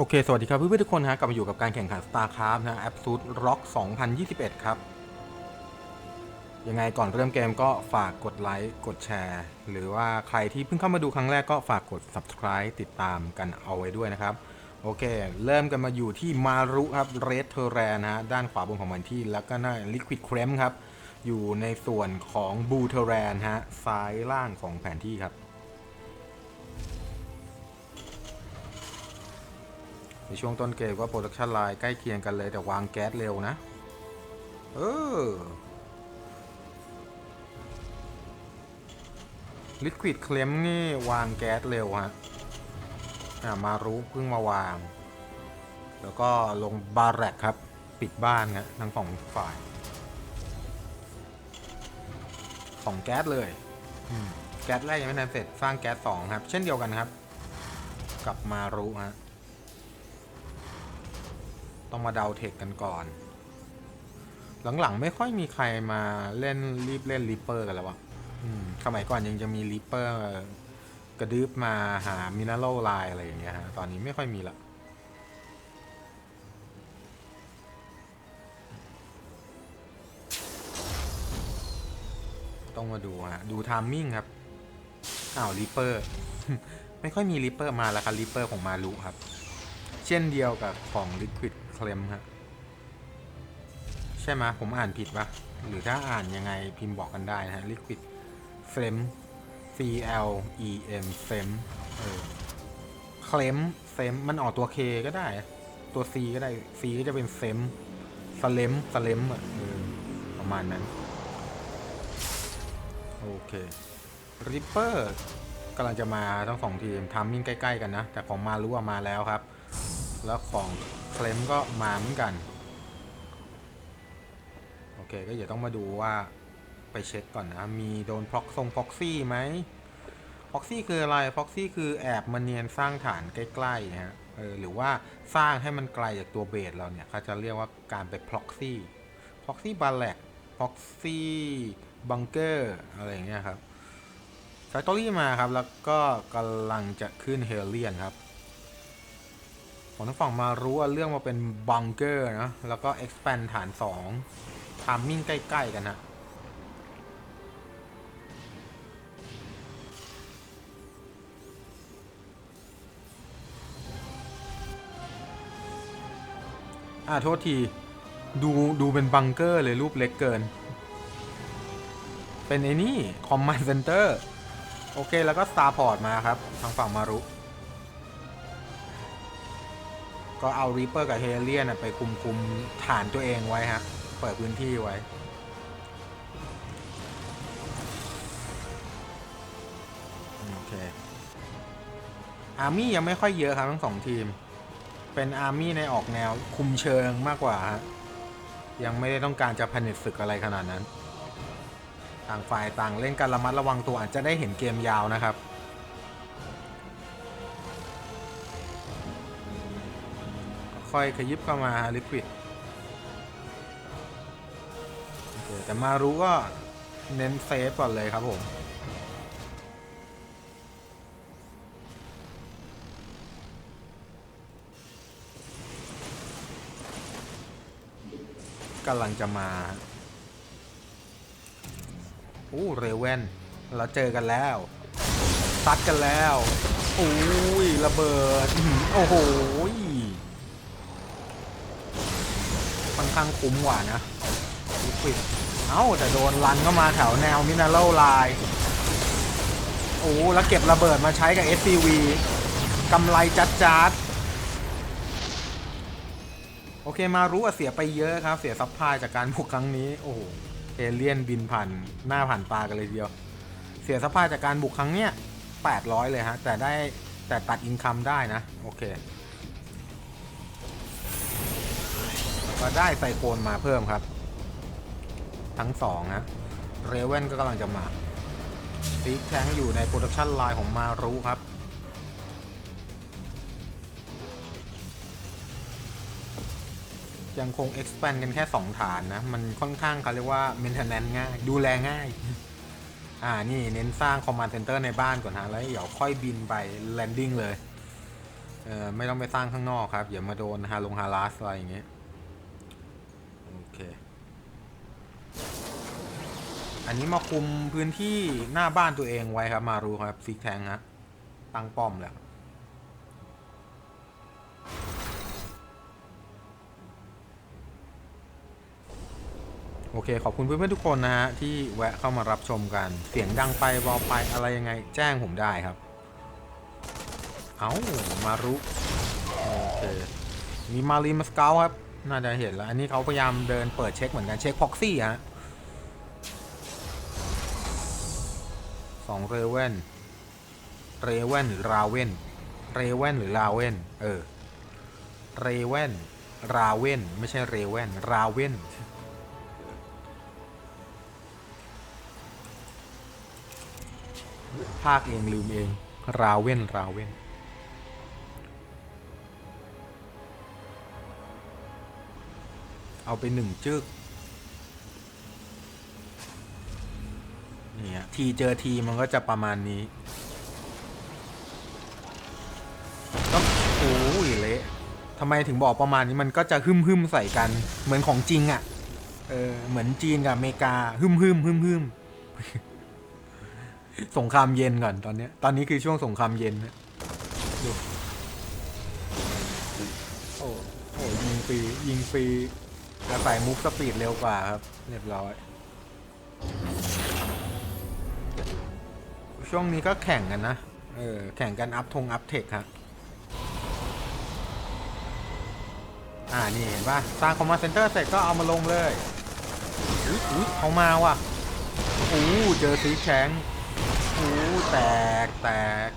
โอเค สวัสดีครับเพื่อนๆทุกคนฮะกลับมาอยู่กับการแข่งขัน StarCraft นะ a b s o l u t e Rock 2021 ครับ ยังไงก่อนเริ่มเกมก็ฝากกดไลค์ กดแชร์ หรือว่าใครที่เพิ่งเข้ามาดูครั้งแรกก็ฝากกด Subscribe ติดตามกันเอาไว้ด้วยนะครับ โอเค เริ่มกันมาอยู่ที่มารุครับ Red t e r r a n นะฮะ ด้านขวาบนของมันที่ แล้วก็น้า Liquid c r e m ครับ อยู่ในส่วนของ Blue t e r r a n ฮะ ซ้ายล่างของแผนที่ครับ ในช่วงต้นเกมก็โปรดักชันไลน์ใกล้เคียงกันเลยแต่วางแก๊สเร็วนะ เออลิควิดเคลมนี่วางแก๊สเร็วฮะอ่ามารู้เพิ่งมาวาง แล้วก็ลงบาร์แรกครับ ปิดบ้านครับทั้งสองฝ่ายสองแก๊สเลยแก๊สแรกยังไม่ทันเสร็จสร้างแก๊สสองครับ เช่นเดียวกันครับ กับมารู้ฮะ ต้องมาเดาเทคกันก่อน หลังๆ ไม่ค่อยมีใครมาเล่นรีบเล่นริปเปอร์กันแล้ววะอืมสมัยก่อนยังจะมีริปเปอร์กระดึบมาหามินาโลไลน์อะไรอย่างเงี้ยฮะ ตอนนี้ไม่ค่อยมีละต้องมาดูฮะ ดูทามมิ่งครับ อ้าวริปเปอร์ ไม่ค่อยมีริปเปอร์มาแล้วครับริปเปอร์ของมารุครับ เช่นเดียวกับของ Liquid c l a m ฮะใช่ไหมผมอ่านผิดปะหรือถ้าอ่านยังไงพิมพ์บอกกันได้นะฮะ Liquid f l a m C L E M f l a m เออ c l a m f l a m มันออกตัว K ก็ได้ ตัว C ก็ได้ C ก็จะเป็น f l a m s l a m s l a m อะประมาณนั้น โอเค Ripper กำลังจะมาทั้งสองทีมทามมิ่งใกล้ ๆ กันนะ แต่ของมารู้ว่ามาแล้วครับ แล้วของ เคลมก็มาเหมือนกัน โอเค ก็เดี๋ยวต้องมาดูว่าไปเช็คก่อนนะ มีโดนพ็อกทรงพ็อกซี่ไหมพ็อกซี่คืออะไรพ็อกซี่คือแอบมาเนียนสร้างฐานใกล้ๆนะฮะเออหรือว่าสร้างให้มันไกลจากตัวเบสเราเนี่ยเขาจะเรียกว่าการไปพ็อกซี่พ็อกซี่บาแลกพ็อกซี่บังเกอร์อะไรอย่างเงี้ยครับแฟคทอรี่มาครับ แล้วก็กำลังจะขึ้นเฮเลียนครับ ของทั้งฝั่งมารู้ว่าเรื่องมาเป็นบังเกอร์นะ แล้วก็ expand ฐาน2ทามมิ่งใกล้ ๆ กันนะอ่าโทษที ดูดูเป็นบังเกอร์เลยรูปเล็กเกิน เป็นไอ้นี่ Command Center โอเค แล้วก็ Starport มาครับ ทางฝั่งมารุ ก็เอา Reaper กับ h a l i a n ไปคุมคุมฐานตัวเองไว้ฮะ เปิดพื้นที่ไว้ โอเค อาร์มี่ยังไม่ค่อยเยอะครับทั้งสองทีม เป็นอาร์มี่ในออกแนวคุมเชิงมากกว่าฮะ ยังไม่ได้ต้องการจะผนึกศึกอะไรขนาดนั้น ต่างฝ่ายต่างเล่นกันระมัดระวังตัวอาจจะได้เห็นเกมยาวนะครับ ค่อยขยิบเข้ามาลิควิดแต่มารู้ก็เน้นเซฟก่อนเลยครับผมกำลังจะมา อู้เรเวนเราเจอกันแล้วซัดกันแล้ว อุ้ยระเบิด โอ้โหยค่อน ข้างคุ้มกว่านะลิควิดเอ้าแต่โดนลันเข้ามาแถวแนวมินาโลไลน์โอ้แล้วเก็บระเบิดมาใช้กับ SCV กำไรจัดจัดๆโอเคมารู้ว่าเสียไปเยอะครับ เสียซัพพลายจากการบุกครั้งนี้ โอ้โหเอเลี่ยนบินผ่านหน้าผ่านตากันเลยทีเดียว เสียสภาพจากการบุกครั้งเนี้ย800 เลยฮะ แต่ได้แต่ตัดอินคัมได้นะ โอเค ก็ได้ไซโคนมาเพิ่มครับ ทั้งสองนะเรเวนก็กำลังจะมาซีแทงอยู่ในโปรดักชันไลน์ของมารุครับ ยังคง expand กันแค่ 2 ฐานนะ มันค่อนข้างเขาเรียกว่า maintenance ง่าย ดูแลง่าย อ่า นี่เน้นสร้าง command center ในบ้านก่อนฮะ แล้วเดี๋ยวค่อยบินไป landing เลย เออไม่ต้องไปสร้างข้างนอกครับ อย่ามาโดนฮาลงฮาราสอะไรอย่างเงี้ย อเคอันนี้มาคุมพื้นที่หน้าบ้านตัวเองไว้ครับ มารู้ครับซิกแทงฮะตั้งป้อมแล้วโอเค ขอบคุณเพื่อนๆทุกคนนะฮะ ที่แวะเข้ามารับชมกัน เสียงดังไปเบาไปอะไรยังไงแจ้งผมได้ครับ เอามารุ โอเค มีมารีมาสเกลครับ น่าจะเห็นแล้ว อันนี้เขาพยายามเดินเปิดเช็คเหมือนกันเช็คพ็อกซี่ฮะสองเรเวนเรเวนหรือราเวนเรเวนหรือราเวนเออเรเวนราเวนไม่ใช่เรเวนราเวนภาคเองลืมเอง ราเวนราเวน เอาไปหนึ่งจึกเนี่ยทีเจอทีมันก็จะประมาณนี้ก็โอ้ยเละทำไมถึงบอกประมาณนี้มันก็จะหึมหึมใส่กันเหมือนของจริงอะ่ะ เออเหมือนจีนกับอเมริกาหึมหึมหึมหึมสงครามเย็นก่อนตอนนี้ตอนนี้คือช่วงสงครามเย็นนะดูโอ้โอ้ยิงฟรียิงฟรี กระใส่มุกสปีดเร็วกว่าครับ เรียบร้อย ช่วงนี้ก็แข่งกันนะ เออ แข่งกันอัพทงอัพเทคครับอ่า นี่เห็นป่ะสร้างคอมมานด์เซ็นเตอร์เสร็จก็เอามาลงเลยอุ๊ยอุ๊ยเขามาว่ะอู้เจอซีแชงอู้แตกแตก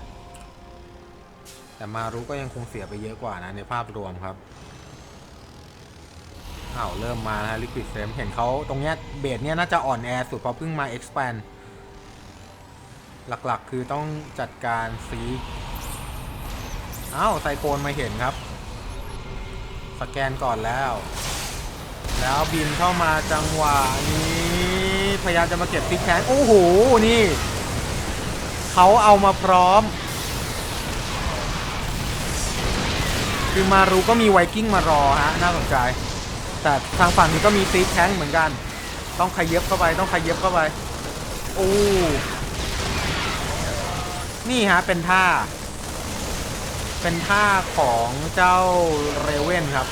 แต่มารู้ก็ยังคงเสียไปเยอะกว่านะในภาพรวมครับ อ้าวเริ่มมานะฮะลิควิดเฟมเห็นเขาตรงเนี้ยเบสเนี้ยน่าจะอ่อนแอสุดเพราะเพิ่งมา expand หลักๆ คือต้องจัดการซีอ้าวไซโคนมาเห็นครับ สแกนก่อนแล้ว แล้วบินเข้ามาจังหวะนี้ พยายามจะมาเก็บฟิกแคนโอ้โห นี่ เขาเอามาพร้อม คือมารู้ก็มีไวกิ้งมารอฮะ น่าสนใจ แต่ทางฝั่งนี้ก็มีซีแท้งเหมือนกัน ต้องขยับเข้าไปต้องขยับเข้าไปโอ้นี่ฮะเป็นท่า เป็นท่าของเจ้าเรเว่นครับ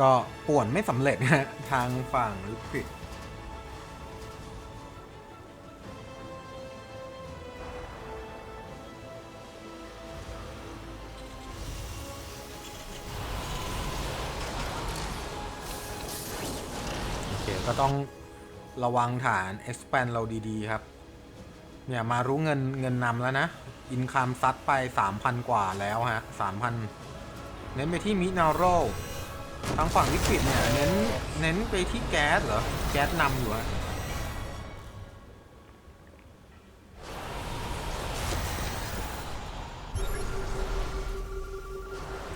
ก็ป่วนไม่สำเร็จนะฮะทางฝั่งลิควิดโอเคก็ต้องระวังฐาน expand เราดี ๆ ครับ เนี่ยมารู้เงินเงินนำแล้วนะ อินคัมซัดไป 3,000 กว่าแล้วฮะ 3,000 เน้นไปที่มินาโร ทางฝั่งลิควิดเนี่ยเน้นเน้นไปที่แก๊สเหรอ แก๊สนำอยู่ฮะ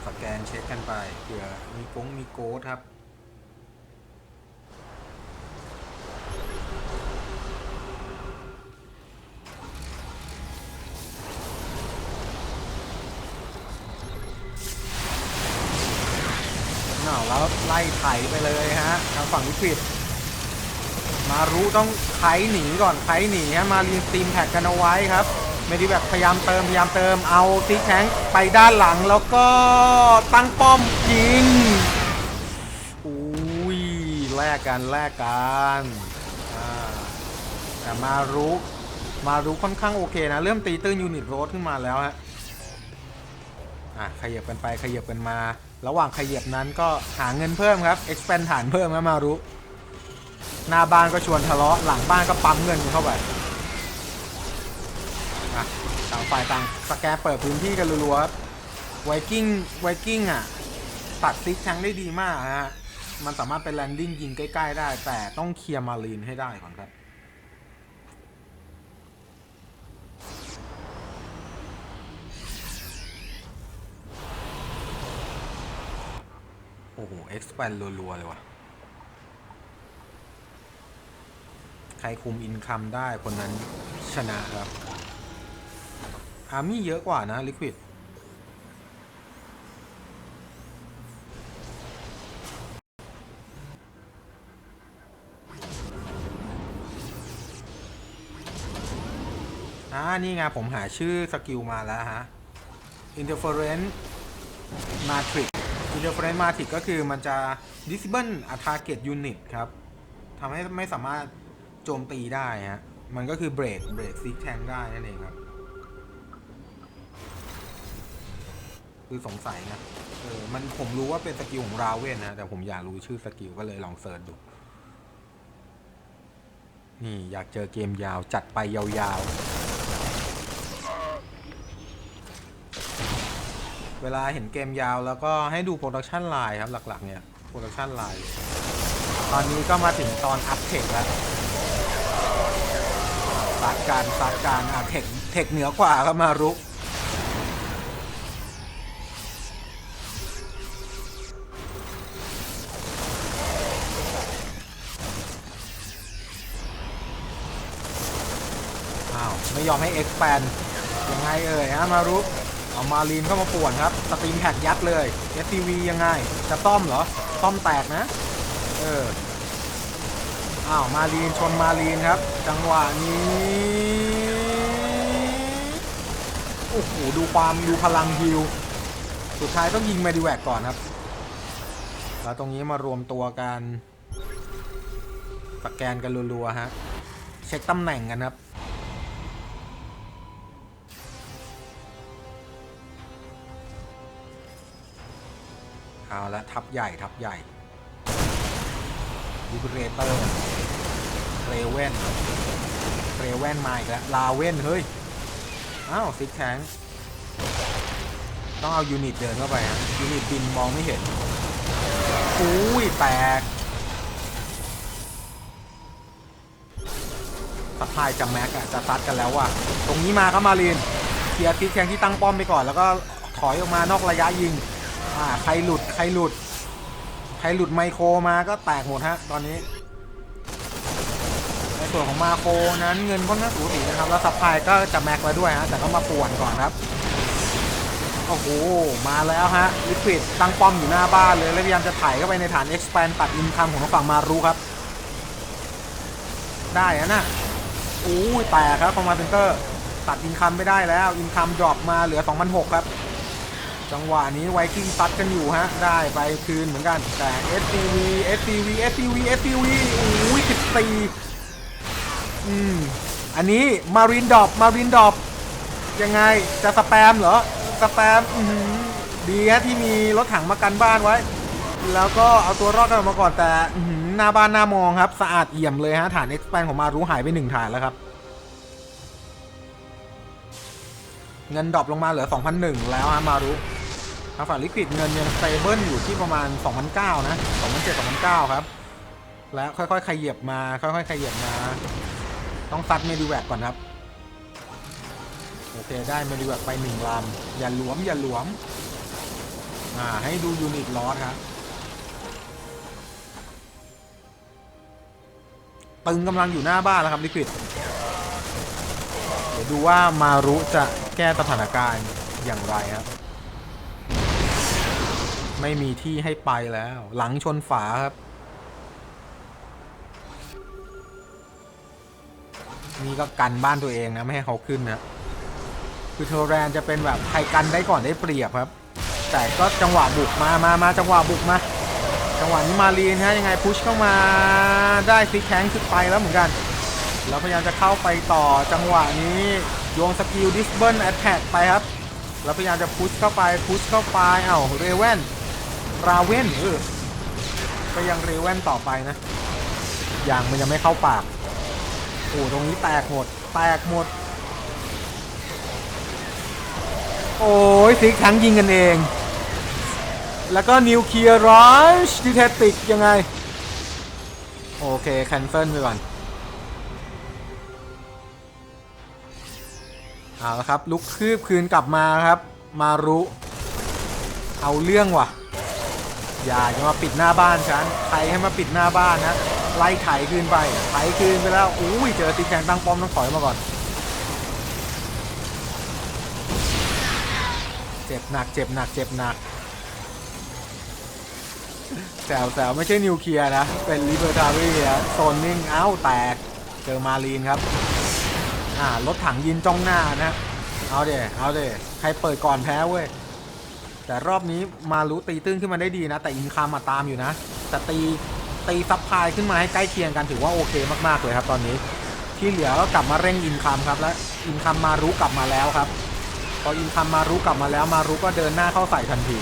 สแกนเช็คกันไปเผื่อมีกงมีโกดครับ ฝั่งลิควิดมารู้ต้องไถหนีก่อนไถหนีฮะมารีนสตีมแท็กกันเอาไว้ครับเมดิแบบพยายามเติมพยายามเติมเอาซิกแทงไปด้านหลังแล้วก็ตั้งป้อมยิงอุ้ยแลกกันแลกกันแต่มารู้มารู้ค่อนข้างโอเคนะ เริ่มตีตื้นยูนิตโรดขึ้นมาแล้วฮะอะขยับกันไปขยับกันมา ระหว่างขยับนั้นก็หาเงินเพิ่มครับ expand ฐานเพิ่มนะมารู้หน้าบ้านก็ชวนทะเลาะ หลังบ้านก็ปั๊มเงินเข้าไปอะต่างฝ่ายต่างสแกนเปิดพื้นที่กันรัวๆไวกิ้งไวกิ้งอะ ตัดซิกแทงได้ดีมากฮะ มันสามารถไปแลนดิ้งยิงใกล้ ๆ ได้ แต่ต้องเคลียร์มารีนให้ได้ก่อนครับ โอ้โห expand รัวๆ เลยว่ะ ใครคุมอินคัมได้คนนั้นชนะครับ อาร์มี่เยอะกว่านะ ลิควิดอ่า นี่ไงผมหาชื่อสกิลมาแล้วฮะ interference matrix interference matrix ก็คือมันจะ disable a target unit ครับทำให้ไม่สามารถโจมตีได้ฮะ มันก็คือเบรกเบรกซิกแทงได้นั่นเองครับ คือสงสัยนะ เออ มันผมรู้ว่าเป็นสกิลของราเวนนะ แต่ผมอยากรู้ชื่อสกิลก็เลยลองเสิร์ชดู นี่อยากเจอเกมยาวจัดไปยาวๆ เวลาเห็นเกมยาวแล้วก็ให้ดูโปรดักชันไลน์ครับหลักๆเนี่ยโปรดักชันไลน์ตอนนี้ก็มาถึงตอนอัพเทคแล้วซัดการซัดการอะเทคเทคเหนือกว่าก็มารุกอ้าว ไม่ยอมให้ expand ยังไงเอ่ยฮะมารุ เอามาลีนเข้ามาป่วนครับ สตรีมแพ็กยัดเลย STV ยังไง จะต้อมเหรอ ต้อมแตกนะ เออ อ้าว มาลีนชนมาลีนครับ จังหวะนี้ โอ้โห ดูความดูพลังฮิว สุดท้ายต้องยิงเมดิแวกก่อนครับ แล้วตรงนี้มารวมตัวกันสแกนกันรัวๆฮะ เช็คตำแหน่งกันครับ เอาละทับใหญ่ทับใหญ่ดิบเรเตอร์เรเวนเรเวนมาอีกแล้วลาเวนเฮ้ย อ้าวซิกแทงต้องเอายูนิตเดินเข้าไปฮะยูนิตบินมองไม่เห็นอุ้ยแตกสะพายจะแม็กอะจะซัดกันแล้วว่ะ ตรงนี้มาครับมารีนเคลียร์ซิกแทงที่ตั้งป้อมไปก่อน แล้วก็ถอยออกมานอกระยะยิง อ่าใครหลุดใครหลุด ใครหลุดไมโครมาก็แตกหมดฮะตอนนี้ ในส่วนของมาโครนั้นเงินค่อนข้างสูสีนะครับ แล้วซัพพลายก็จะแม็กแล้ด้วยฮะแต่ก็มาป่วนก่อนครับโอ้โห มาแล้วฮะลิควิดตั้งป้อมอยู่หน้าบ้านเลย แล้วพยายามจะถ่ายเข้าไปในฐาน expand ตัดอินคัมของทางฝั่งมารุครับ ได้อะนะอู้แตกครับคอมมาเซนเตอร์ ตัดอินคัมไม่ได้แล้ว อินคัมดรอปมาเหลือ 2,006ครับ จังหวะนี้ไวกิ้งซัดกันอยู่ฮะ ได้ไปคืนเหมือนกัน แต่ SCV SCV SCV SCV โอ้ย14อืม อันนี้มารินดอปมารินดอปยังไงจะสแปมเหรอ สแปมอื้อหือดีฮะที่มีรถถังมากันบ้านไว้ แล้วก็เอาตัวรอดกันออกมาก่อนแต่หน้าบ้านหน้ามองครับ สะอาดเอี่ยมเลยฮะ ฐาน expand ของมารู้หายไปหนึ่งฐานแล้วครับ เงินดรอปลงมาเหลือ 2,001 แล้วฮะมารุ ทางฝั่งลิควิดเงินยังสเตเบิลอยู่ที่ประมาณ 2,009 นะ 2,007 2,009 ครับ และค่อยๆ ขยับมา ค่อยๆ ขยับมา ต้องซัดเมดิแวกก่อนครับ โอเค ได้เมดิแวกไปหนึ่งลำอย่าหลวม อย่าหลวม อ่า ให้ดูยูนิตลอสครับตึงกำลังอยู่หน้าบ้านแล้วครับลิควิดเดี๋ยวดูว่ามารุจะแก้สถานการณ์อย่างไรครับ ไม่มีที่ให้ไปแล้ว หลังชนฝาครับ นี่ก็กันบ้านตัวเองนะไม่ให้เขาขึ้นนะ คือเทอร์แรนจะเป็นแบบใครกันได้ก่อนได้เปรียบครับ แต่ก็จังหวะบุกมามามาจังหวะบุกมาจังหวะนี้มาลีนะยังไงพุชเข้ามาได้ซิกแข้งขึ้นไปแล้วเหมือนกัน แล้วพยายามจะเข้าไปต่อจังหวะนี้โยงสกิลดิสเบิลแอตแทกไปครับ แล้วพยายามจะพุชเข้าไปพุชเข้าไปเอ้าเรเวน ราเวนเออก็ยังเรเวนต่อไปนะอย่างมันยังไม่เข้าปากโอ้ตรงนี้แตกหมด แตกหมด โอ้ยซิกทั้งยิงกันเอง แล้วก็นิวเคลียร์รัชดิเทติกยังไง โอเค แคนเซิลไปก่อนเอาละครับ ลุกคืบคืนกลับมาครับ มารุ เอาเรื่องว่ะ อย่าจะมาปิดหน้าบ้านฉันใครให้มาปิดหน้าบ้านนะไล่ไถคืนไปไถคืนไปแล้วอุ้ยเจอตีแขงตั้งป้อมต้องถอยมาก่อน เจ็บหนักเจ็บหนักเจ็บหนักแซวแซวไม่ใช่นิวเคลียร์นะ เป็นลิเบอร์ทารีโซนนิ่งเอ้าแตก เจอมารีนครับ อ่ารถถังยินจ้องหน้านะ เอาเดเอาเดใครเปิดก่อนแพ้เว้ย แต่รอบนี้มารู้ตีตื้นขึ้นมาได้ดีนะ แต่อินคามาตามอยู่นะ แต่ตีตีซับพายขึ้นมาให้ใกล้เคียงกันถือว่าโอเคมากๆเลยครับ ตอนนี้ที่เหลือก็กลับมาเร่งอินคัมครับและอินคัมมารู้กลับมาแล้วครับ พออินคัมมารู้กลับมาแล้วมารู้ก็เดินหน้าเข้าใส่ทันที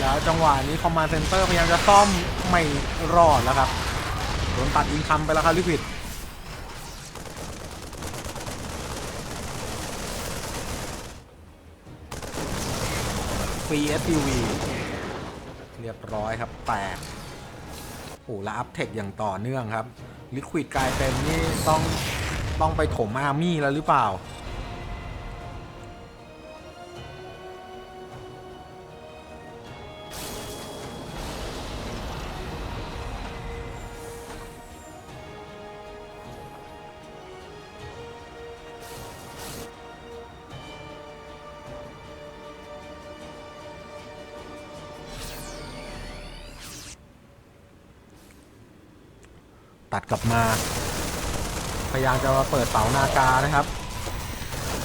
แล้วจังหวะนี้คอมมานด์เซนเตอร์พยายามจะซ่อมไม่รอดแล้วครับโดนตัดอินคัมไปแล้วครับลิควิด ฟรี SUV เรียบร้อยครับแตกโอ้และอัพเทคอย่างต่อเนื่องครับ ลิควิดกลายเป็นนี่ต้องต้องไปถมอาร์มี่แล้วหรือเปล่า ตัดกลับมา พยายามจะมาเปิดเสานาคานะครับ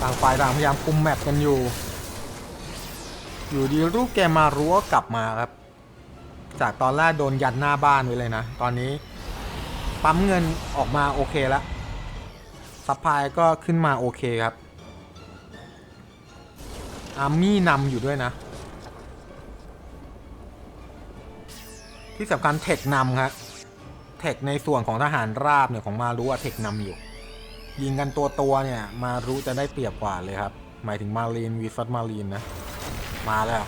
ต่างฝ่ายต่างพยายามคุมแมปกันอยู่ อยู่ดีรูปแกมารั้วกลับมาครับ จากตอนแรกโดนยันหน้าบ้านไว้เลยนะ ตอนนี้ ปั๊มเงินออกมาโอเคแล้วซัพพลายก็ขึ้นมาโอเคครับ อาร์มี่นำอยู่ด้วยนะ ที่สำคัญเทคนำครับ เทคในส่วนของทหารราบเนี่ยของมารุอะเทคนำอยู่ ยิงกันตัวตัวเนี่ยมารุจะได้เปรียบกว่าเลยครับ หมายถึงมารีนวีซัตมารีนนะ มาแล้ว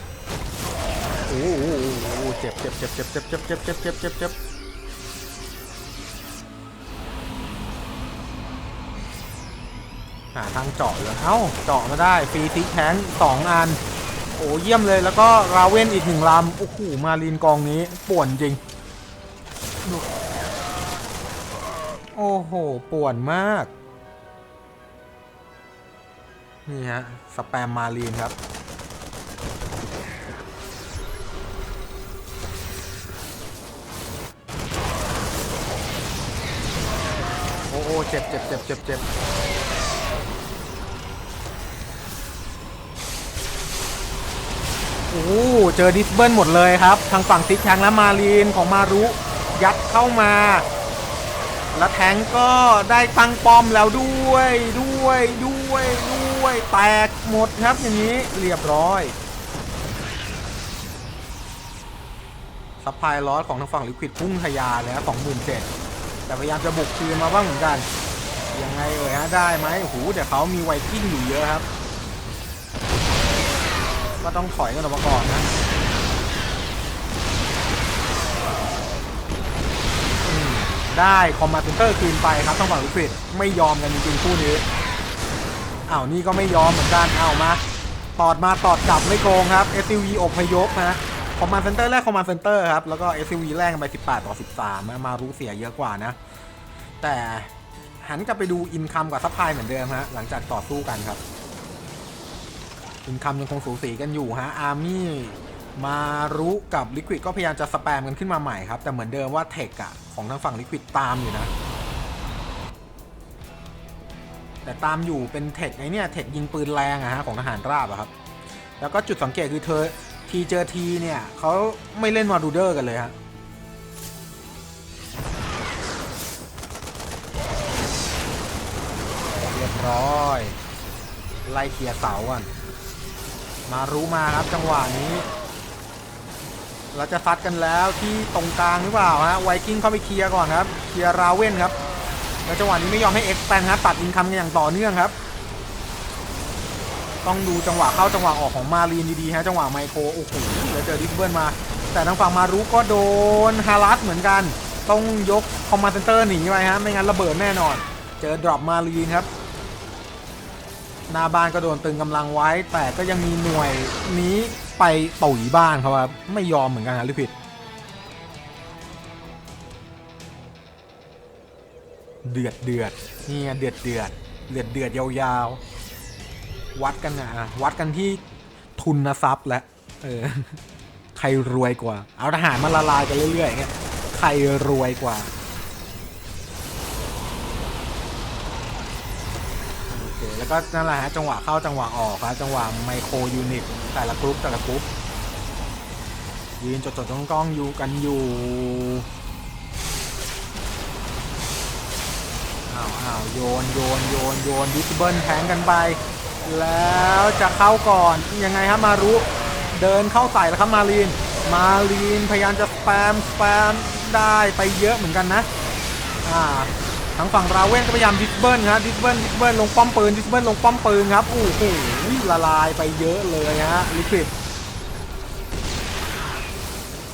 โอ้โหโอ้โหโอ้โหเจ็บเจ็บเจ็บเจ็บเจ็บเจ็บเจ็บเจ็บเจ็บเจ็บเจ็บหาทางเจาะเลยเอ้า เจาะมาได้ฟรีทิกแทงสองอัน โอ้เยี่ยมเลยแล้วก็ราเวนอีกหนึ่งลำโอ้โหมารีนกองนี้ป่วนจริง โอ้โห ป่วนมาก นี่ฮะ สแปมมารีนครับ โอ้โหเจ็บเจ็บเจ็บเจ็บเจ็บโอ้โหเจอดิสเบิลหมดเลยครับ ทางฝั่งซิกแทงและมารีนของมารุ ยัดเข้ามา แล้วแทงก็ได้ตั้งป้อมแล้วด้วยด้วยด้วยด้วยแตกหมดครับอย่างนี้เรียบร้อยซัพพลายลอสของทางฝั่งลิควิดพุ่งทะยานเลยนะสองหมื่นเจ็ดแต่พยายามจะบุกคืนมาบ้างเหมือนกัน ยังไงเอ่ยฮะได้ไหมโอ้โหแต่เขามีไวกิ้งอยู่เยอะครับ ก็ต้องถอยกันออกมาก่อนนะ ได้คอมมาเซนเตอร์คืนไปครับต้องฝั่งลิควิดไม่ยอมกันจริงๆคู่นี้อ้าวนี่ก็ไม่ยอมเหมือนกันอ้าวมาตอดมาตอดกลับไม่โกงครับ SUV อพยพนะคอมมาเซนเตอร์แรกคอมมาเซนเตอร์ครับ แล้วก็ SUV แรกไป 18 ต่อ 13 มารู้เสียเยอะกว่านะ แต่หันกลับไปดูอินคัมกับซัพพลายเหมือนเดิมฮะ หลังจากต่อสู้กันครับ อินคัมยังคงสูสีกันอยู่ฮะอาร์มี่ มารุกับลิควิดก็พยายามจะสแปมกันขึ้นมาใหม่ครับ แต่เหมือนเดิมว่าเทคอะของทางฝั่งลิควิดตามอยู่นะ แต่ตามอยู่เป็นเทคไอเนี่ยเทคยิงปืนแรงอะฮะของทหารราบอะครับ แล้วก็จุดสังเกตคือเธอทีเจอทีเนี่ยเขาไม่เล่นวาดูเดอร์กันเลยฮะเรียบร้อยไล่เคลียร์เสาก่อนมารู้มาครับจังหวะนี้ เราจะซัดกันแล้วที่ตรงกลางหรือเปล่าฮะไวกิ้งเข้าไปเคลียร์ก่อนครับเคลียร์ราเว่นครับแล้วจังหวะนี้ไม่ยอมให้เอ็กซ์แปนครับตัดอินคัมกันอย่างต่อเนื่องครับ ต้องดูจังหวะเข้าจังหวะออกของมารีนดีๆฮะจังหวะไมโครโอ้โหแล้วเจอดิสเบิลมา แต่ทางฝั่งมารุก็โดนฮารัสเหมือนกัน ต้องยกคอมมานเซนเตอร์หนีไปฮะไม่งั้นระเบิดแน่นอน เจอดรอปมารีนครับหน้าบ้านก็โดนตึงกำลังไว้ แต่ก็ยังมีหน่วยนี้ ไปตุ๋ยบ้านเขาครับไม่ยอมเหมือนกันนะลิควิดเดือดเดือดเนี่ยเดือดเดือดเดือดเดือดยาวๆ วัดกันนะวัดกันที่ทุนทรัพย์และเออใครรวยกว่า เอาทหารมาละลายกันเรื่อยๆเงี้ยใครรวยกว่า โอเค แล้วก็นั่นแหละฮะจังหวะเข้าจังหวะออกครับจังหวะไมโครยูนิตแต่ละกรุ๊ปแต่ละกรุ๊ปยืนจดๆจ้องๆอยู่กันอยู่อ้าวอ้าวโยนโยนโยนโยนดิสเบิลแทงกันไป แล้วจะเข้าก่อนยังไงครับมารุเดินเข้าใส่แล้วครับมารีน มารีนพยายามจะสแปมสแปมได้ไปเยอะเหมือนกันนะอ่า ทางฝั่งราเวนก็พยายามดิสเบิลครับดิสเบิลดิสเบิลลงป้อมปืนดิสเบิลลงป้อมปืนครับโอ้โหละลายไปเยอะเลยฮะลิควิด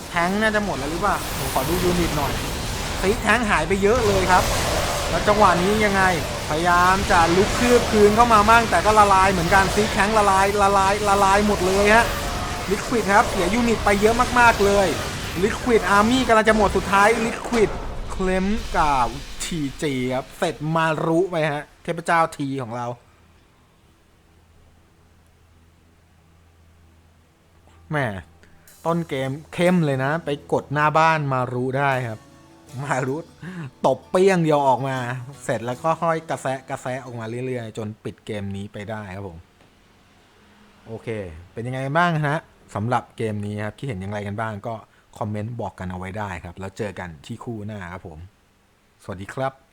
แทงน่าจะหมดแล้วหรือเปล่าผมขอดูยูนิตหน่อยซิกแทงหายไปเยอะเลยครับ แล้วจังหวะนี้ยังไง พยายามจะลุกคืบคืนเข้ามามั่งแต่ก็ละลายเหมือนกันซิกแทงละลายละลายละลายหมดเลยฮะลิควิดครับเสียยูนิตไปเยอะมากๆเลยลิควิดอาร์มี่กำลังจะหมดสุดท้ายลิควิดเคลมกับ ทีจีครับ เสร็จมารุไปฮะ เทพเจ้าทีของเรา แหม่ต้นเกมเข้มเลยนะ ไปกดหน้าบ้านมารุได้ครับ มารุตบเปี้ยงเดียวออกมา เสร็จแล้วก็ค่อยกระแสะกระแสะออกมาเรื่อยๆ จนปิดเกมนี้ไปได้ครับผม โอเค เป็นยังไงบ้างฮะสำหรับเกมนี้ครับ คิดเห็นอย่างไรกันบ้างก็คอมเมนต์บอกกันเอาไว้ได้ครับ แล้วเจอกันที่คู่หน้าครับผม สวัสดีครับ